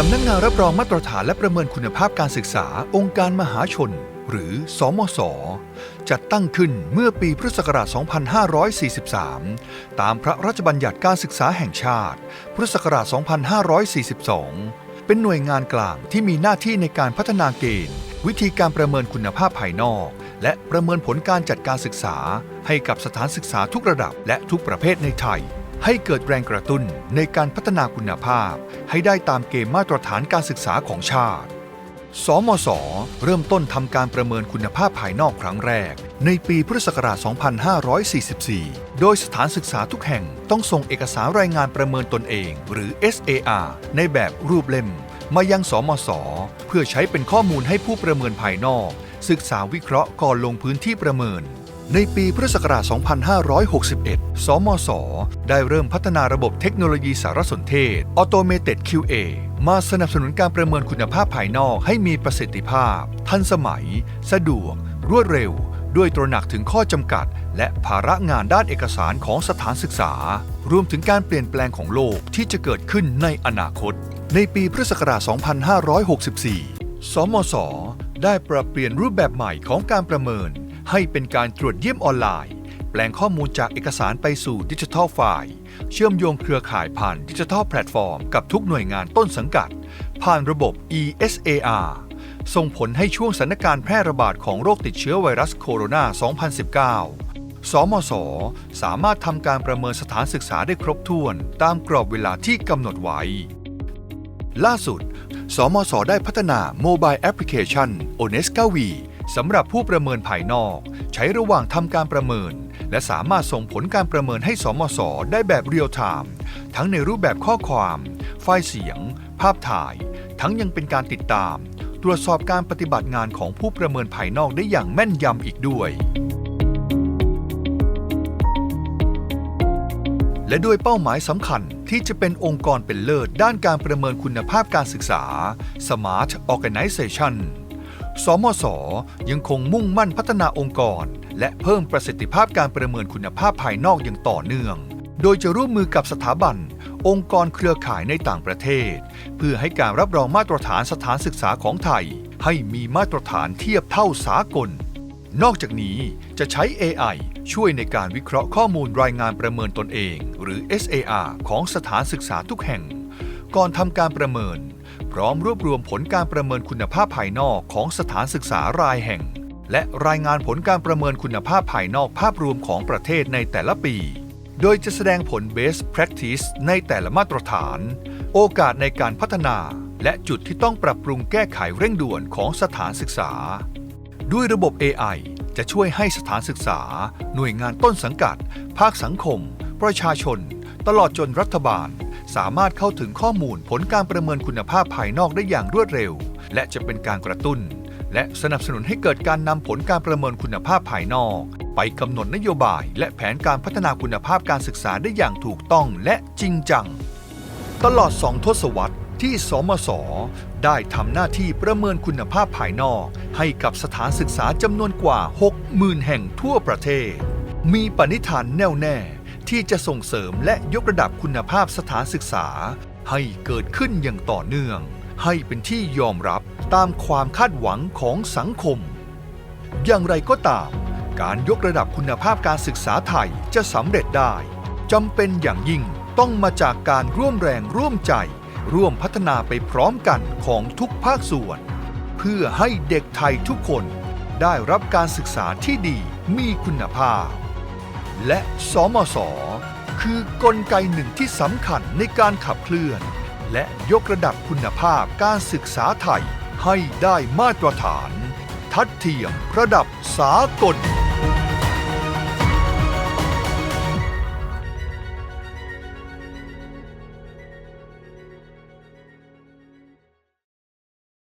สำนักงงานรับรองมาตรฐานและประเมินคุณภาพการศึกษาองค์การมหาชน หรือ สมศจัดตั้งขึ้นเมื่อปีพุทธศักราช 2543 ตามพระราชบัญญัติการศึกษาแห่งชาติพุทธศักราช 2542 เป็นหน่วยงานกลางที่มีหน้าที่ในการพัฒนาเกณฑ์ วิธีการประเมินคุณภาพภายนอก และประเมินผลการจัดการศึกษา ให้กับสถานศึกษาทุกระดับและทุกประเภทในไทย ให้เกิดแรงกระตุ้นในการพัฒนาคุณภาพ ให้ได้ตามเกณฑ์มาตรฐานการศึกษาของชาติ สมศ เริ่มต้นทำการประเมินคุณภาพภายนอกครั้งแรก ในปีพุทธศักราช 2544 โดยสถานศึกษาทุกแห่งต้องส่งเอกสารรายงานประเมินตนเอง หรือ SAR ในแบบรูปเล่ม มายังสมศ เพื่อใช้เป็นข้อมูลให้ผู้ประเมินภายนอก ศึกษาวิเคราะห์ก่อนลงพื้นที่ประเมิน ในปีพุทธศักราช 2561 สมศได้เริ่มพัฒนาระบบเทคโนโลยีสารสนเทศ Automated QA มาสนับสนุนการประเมินคุณภาพภายนอกให้มีประสิทธิภาพ ทันสมัย สะดวก รวดเร็ว ด้วยตระหนักถึงข้อจำกัด และภาระงานด้านเอกสารของสถานศึกษา รวมถึงการเปลี่ยนแปลงของโลกที่จะเกิดขึ้นในอนาคต ในปีพุทธศักราช 2564 สมศได้ปรับเปลี่ยนรูปแบบใหม่ของการประเมิน ให้เป็นการตรวจเยี่ยมออนไลน์ แปลงข้อมูลจากเอกสารไปสู่ดิจิทัลไฟล์เชื่อมโยงเครือข่ายผ่านดิจิทัลแพลตฟอร์มกับทุกหน่วยงานต้นสังกัด ผ่านระบบ ESAR ส่งผลให้ช่วงสถานการณ์แพร่ระบาดของโรคติดเชื้อไวรัสโคโรนา 2019 สมศสามารถทำการประเมินสถานศึกษาได้ครบถ้วนตามกรอบเวลาที่กำหนดไว้ ล่าสุด สมศได้พัฒนาโมบายแอปพลิเคชัน o n e s c a v สำหรับผู้ประเมินภายนอก ใช้ระหว่างทำการประเมิน และสามารถส่งผลการประเมินให้สมศได้แบบเรียลไทม์ทั้งในรูปแบบข้อความ ไฟล์เสียง ภาพถ่าย ทั้งยังเป็นการติดตาม ตรวจสอบการปฏิบัติงานของผู้ประเมินภายนอกได้อย่างแม่นยำอีกด้วยและด้วยเป้าหมายสำคัญที่จะเป็นองค์กรเป็นเลิศด้านการประเมินคุณภาพการศึกษา Smart Organization สมศยังคงมุ่งมั่นพัฒนาองค์กร และเพิ่มประสิทธิภาพการประเมินคุณภาพภายนอกอย่างต่อเนื่อง โดยจะร่วมมือกับสถาบัน องค์กรเครือข่ายในต่างประเทศ เพื่อให้การรับรองมาตรฐานสถานศึกษาของไทย ให้มีมาตรฐานเทียบเท่าสากล นอกจากนี้จะใช้ AI ช่วยในการวิเคราะห์ข้อมูลรายงานประเมินตนเอง หรือ SAR ของสถานศึกษาทุกแห่ง ก่อนทำการประเมิน พร้อมรวบรวมผลการประเมินคุณภาพภายนอกของสถานศึกษารายแห่ง และรายงานผลการประเมินคุณภาพภายนอกภาพรวมของประเทศในแต่ละปี โดยจะแสดงผล best practice ในแต่ละมาตรฐาน โอกาสในการพัฒนา และจุดที่ต้องปรับปรุงแก้ไขเร่งด่วนของสถานศึกษา ด้วยระบบ AI จะช่วยให้สถานศึกษา หน่วยงานต้นสังกัด ภาคสังคม ประชาชน ตลอดจนรัฐบาล สามารถเข้าถึงข้อมูลผลการประเมินคุณภาพภายนอกได้อย่างรวดเร็ว และจะเป็นการกระตุ้น และสนับสนุนให้เกิดการนำผลการประเมินคุณภาพภายนอก ไปกำหนดนโยบาย และแผนการพัฒนาคุณภาพการศึกษาได้อย่างถูกต้องและจริงจัง ตลอด2ทศวรรษที่สมศได้ทำหน้าที่ประเมินคุณภาพภายนอก ให้กับสถานศึกษาจำนวนกว่า 60,000 แห่งทั่วประเทศ มีปณิธานแน่วแน่ ที่จะส่งเสริมและยกระดับคุณภาพสถานศึกษา ให้เกิดขึ้นอย่างต่อเนื่อง ให้เป็นที่ยอมรับตามความคาดหวังของสังคม อย่างไรก็ตาม การยกระดับคุณภาพการศึกษาไทยจะสำเร็จได้จำเป็นอย่างยิ่งต้องมาจากการร่วมแรงร่วมใจ ร่วมพัฒนาไปพร้อมกันของทุกภาคส่วน เพื่อให้เด็กไทยทุกคนได้รับการศึกษาที่ดีมีคุณภาพ และสมส คือกลไกหนึ่งที่สำคัญในการขับเคลื่อน และยกระดับคุณภาพการศึกษาไทยให้ได้มาตรฐาน ทัดเทียมระดับสากล